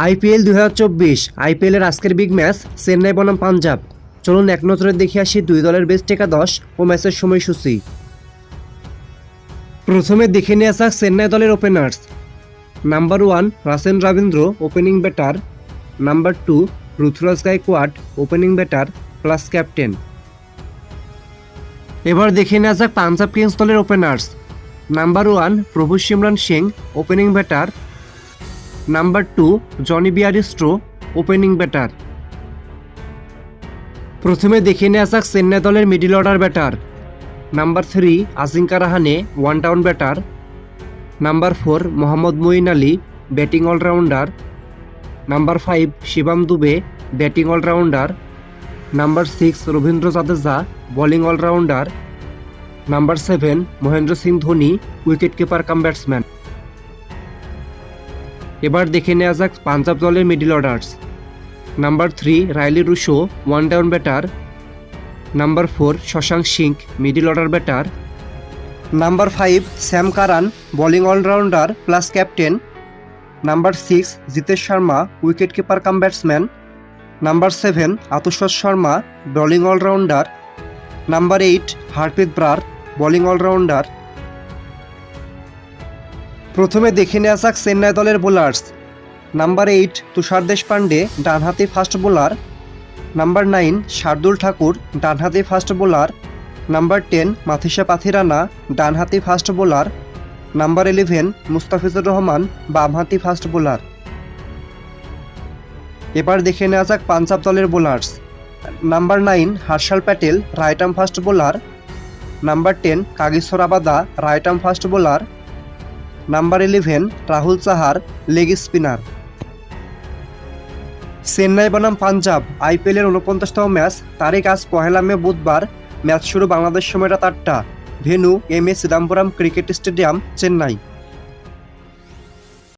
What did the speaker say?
IPL দুই হাজার চব্বিশ, আইপিএলের আজকের বিগ ম্যাচ চেন্নাই বনাম পাঞ্জাব। চলুন এক নজরে দেখে আসি দুই দলের বেস্ট একাদশ ও ম্যাচের সময়সূচি। প্রথমে দেখে নিয়ে যাক চেন্নাই দলের openers number one Rachin Ravindra opening batter number two Ruturaj Gaikwad opening batter plus captain এবার দেখে নেওয়া যাক পাঞ্জাব কিংস দলের openers number one Prabhsimran Singh opening batter number two, Jonny Bairstow opening batter. প্রথমে দেখে নেওয়া যাক চেন্নাই দলের middle order batter. Number three, Ajinkya Rahane, one down batter. Number four, Mohammad Moeen Ali, batting allrounder. Number five, Shivam Dube, batting allrounder. Number six, Ravindra Jadeja, bowling all rounder. Number seven, Mahendra Singh Dhoni wicket keeper cum batsman. এবার দেখে নেওয়া যাক পাঞ্জাব দলের middle orders number three Rilee Rossouw one down batter number four Shashank Singh middle order batter number five Sam Curran bowling allrounder plus captain number six Jitesh Sharma wicket keeper cum batsman number seven Ashutosh Sharma bowling allrounder number eight Harpreet Brar bowling allrounder প্রথমে দেখে নেওয়া যাক চেন্নাই দলের bowlers. Number eight, Tushar Deshpande ডানহাতি fast bowler. Number nine, Shardul Thakur, ডানহাতি fast bowler. Number ten Matheesha Pathirana, ডানহাতি fast bowler. Number eleven, Mustafizur Rahman, বামহাতি fast bowler. এবার দেখে নেওয়া যাক পাঞ্জাব দলের bowlers. Number nine, Harshal Patel right arm fast bowler. Number ten Kagiso Rabada right arm fast bowler. Number eleven Rahul Chahar leg spinner Chennai বনাম পাঞ্জাব, আইপিএলের উনপঞ্চাশতম match তারিখ আজ পহেলা মে বুধবার ম্যাচ শুরু বাংলাদেশ সময়টা তারটা venue M A Chidambaram cricket stadium, Chennai.